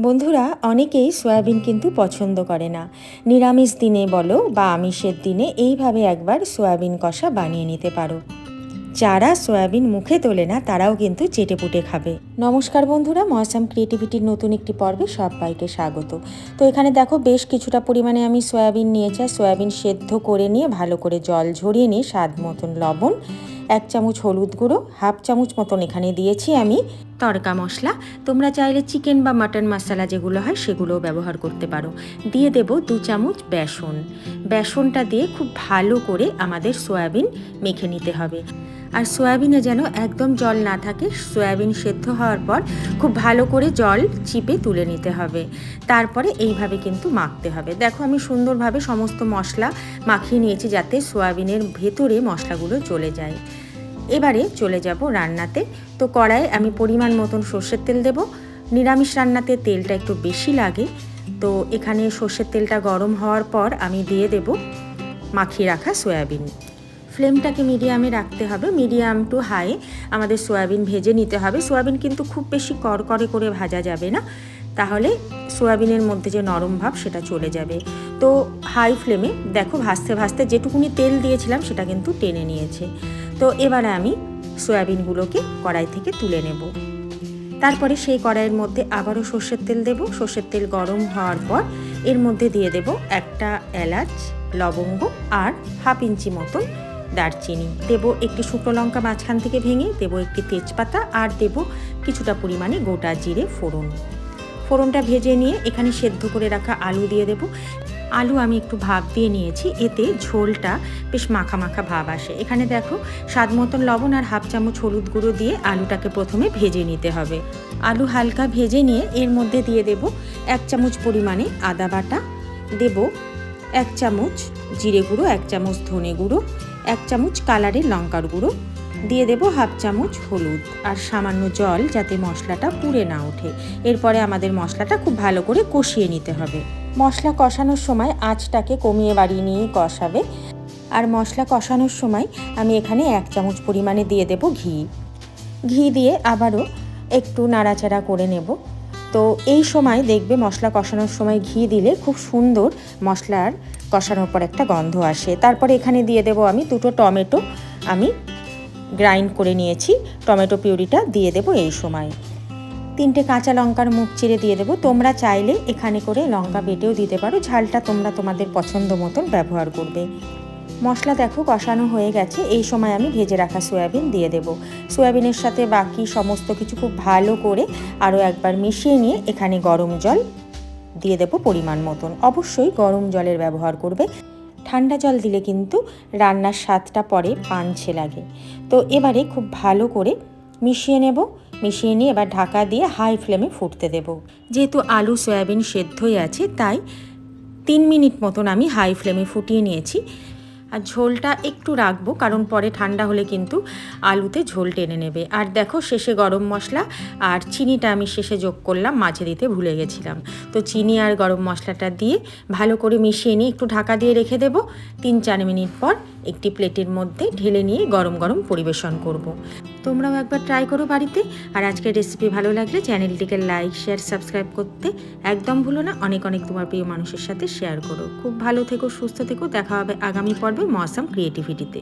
বন্ধুরা, অনেকেই সয়াবিন কিন্তু পছন্দ করে না। নিরামিষ দিনে বলো বা আমিষের দিনে এইভাবে একবার সয়াবিন কষা বানিয়ে নিতে পারো। যারা সয়াবিন মুখে তোলে না, তারাও কিন্তু চেটেপুটে খাবে। নমস্কার বন্ধুরা মহাসাম ক্রিয়েটিভিটির নতুন একটি পর্বে সবাইকে স্বাগত। তো এখানে দেখো বেশ কিছুটা পরিমাণে আমি সয়াবিন নিয়েছি আর সয়াবিন সেদ্ধ করে নিয়ে ভালো করে জল ঝরিয়ে নিয়ে স্বাদ মতন লবণ, এক চামচ হলুদ গুঁড়ো, হাফ চামচ মতন এখানে দিয়েছি আমি তড়কা মশলা। তোমরা চাইলে চিকেন বা মাটন মশলা যেগুলো হয় সেগুলোও ব্যবহার করতে পারো। দিয়ে দেব দু চামচ বেসন। বেসনটা দিয়ে খুব ভালো করে আমাদের সয়াবিন মেখে নিতে হবে। আর সয়াবিনে যেন একদম জল না থাকে, সয়াবিন সেদ্ধ হওয়ার পর খুব ভালো করে জল চিপে তুলে নিতে হবে। তারপরে এইভাবে কিন্তু মাখতে হবে। দেখো আমি সুন্দরভাবে সমস্ত মশলা মাখিয়ে নিয়েছি যাতে সয়াবিনের ভেতরে মশলাগুলো চলে যায়। এবারে চলে যাব রান্নাতে। তো কড়াইয়ে আমি পরিমাণ মতন সর্ষের তেল দেব। নিরামিষ রান্নাতে তেলটা একটু বেশি লাগে। তো এখানে সর্ষের তেলটা গরম হওয়ার পর আমি দিয়ে দেব মাখিয়ে রাখা সয়াবিন। ফ্লেমটাকে মিডিয়ামে রাখতে হবে, মিডিয়াম টু হাই। আমাদের সয়াবিন ভেজে নিতে হবে। সয়াবিন কিন্তু খুব বেশি করকরে করে ভাজা যাবে না। তাহলে সয়াবিনের মধ্যে যে নরম ভাব সেটা চলে যাবে। তো হাই ফ্লেমে দেখো ভাজতে ভাজতে যেটুকুনি তেল দিয়েছিলাম সেটা কিন্তু টেনে নিয়েছে। তো এবারে আমি সয়াবিনগুলোকে কড়াই থেকে তুলে নেব। তারপরে সেই কড়াইয়ের মধ্যে আবারও সর্ষের তেল দেব। সর্ষের তেল গরম হওয়ার পর এর মধ্যে দিয়ে দেব একটা এলাচ, লবঙ্গ আর হাফ ইঞ্চি মতন দারচিনি। দেব একটি শুকনো লঙ্কা মাঝখান থেকে ভেঙে দেব একটি তেজপাতা আর দেব কিছুটা পরিমাণে গোটা জিরে ফোড়ন। ফোড়নটা ভেজে নিয়ে এখানে সেদ্ধ করে রাখা আলু দিয়ে দেব। আলু আমি একটু ভাপ দিয়ে নিয়েছি, এতে ঝোলটা বেশ মাখা মাখা ভাব আসে। এখানে দেখো, স্বাদ মতন লবণ আর হাফ চামচ হলুদ গুঁড়ো দিয়ে আলুটাকে প্রথমে ভেজে নিতে হবে। আলু হালকা ভেজে নিয়ে এর মধ্যে দিয়ে দেব এক চামচ পরিমাণে আদা বাটা। দেব এক চামচ জিরে গুঁড়ো, এক চামচ ধনে গুঁড়ো, এক চামচ কালারের লঙ্কার গুঁড়ো। দিয়ে দেব হাফ চামচ হলুদ আর সামান্য জল যাতে মশলাটা পুড়ে না ওঠে। এরপরে আমাদের মশলাটা খুব ভালো করে কষিয়ে নিতে হবে। মশলা কষানোর সময় আঁচটাকে কমিয়ে বাড়িয়ে নিয়ে কষাবে। আর মশলা কষানোর সময় আমি এখানে এক চামচ পরিমাণে দিয়ে দেব ঘি। ঘি দিয়ে আবারও একটু নাড়াচাড়া করে নেব। তো এই সময় দেখবে মশলা কষানোর সময় ঘি দিলে খুব সুন্দর মশলার কষানোর পর একটা গন্ধ আসে। তারপরে এখানে দিয়ে দেব আমি দুটো টমেটো। আমি গ্রাইন্ড করে নিয়েছি। টমেটো পিউরিটা দিয়ে দেব এই সময়। তিনটে কাঁচা লঙ্কার মুখ চিড়ে দিয়ে দেবো। তোমরা চাইলে এখানে করে লঙ্কা বেটেও দিতে পারো। ঝালটা তোমরা তোমাদের পছন্দ মতন ব্যবহার করবে। মশলা দেখো কষানো হয়ে গেছে। এই সময় আমি ভেজে রাখা সয়াবিন দিয়ে দেব। সয়াবিনের সাথে বাকি সমস্ত কিছু খুব ভালো করে আরও একবার মিশিয়ে নিয়ে এখানে গরম জল দিয়ে দেব পরিমাণ মতন। অবশ্যই গরম জলের ব্যবহার করবে। ঠান্ডা জল দিলে কিন্তু রান্নার স্বাদটা পরে পাঞ্ছে লাগে। তো এবারে খুব ভালো করে মিশিয়ে নেব। মিশিয়ে নিয়ে এবার ঢাকা দিয়ে হাই ফ্লেমে ফুটতে দেব। যেহেতু আলু সয়াবিন সেদ্ধই আছে, তাই তিন মিনিট মতন আমি হাই ফ্লেমে ফুটিয়ে নিয়েছি। আর ঝোলটা একটু রাখব, কারণ পরে ঠান্ডা হলে কিন্তু আলুতে ঝোল টেনে নেবে। আর দেখো শেষে গরম মশলা আর চিনিটা আমি শেষে যোগ করলাম, মাঝে দিতে ভুলে গেছিলাম। তো চিনি আর গরম মশলাটা দিয়ে ভালো করে মিশিয়ে নিয়ে একটু ঢাকা দিয়ে রেখে দেবো। তিন চার মিনিট পর একটি প্লেটের মধ্যে ঢেলে নিয়ে গরম গরম পরিবেশন করব। তোমরাও একবার ট্রাই করো বাড়িতে। আর আজকের রেসিপি ভালো লাগলে চ্যানেলটিকে লাইক শেয়ার সাবস্ক্রাইব করতে একদম ভুলো না। অনেক অনেক তোমার প্রিয় মানুষের সাথে শেয়ার করো। খুব ভালো থেকো, সুস্থ থেকো। দেখা হবে আগামী পর্বে মৌসাম ক্রিয়েটিভিটিতে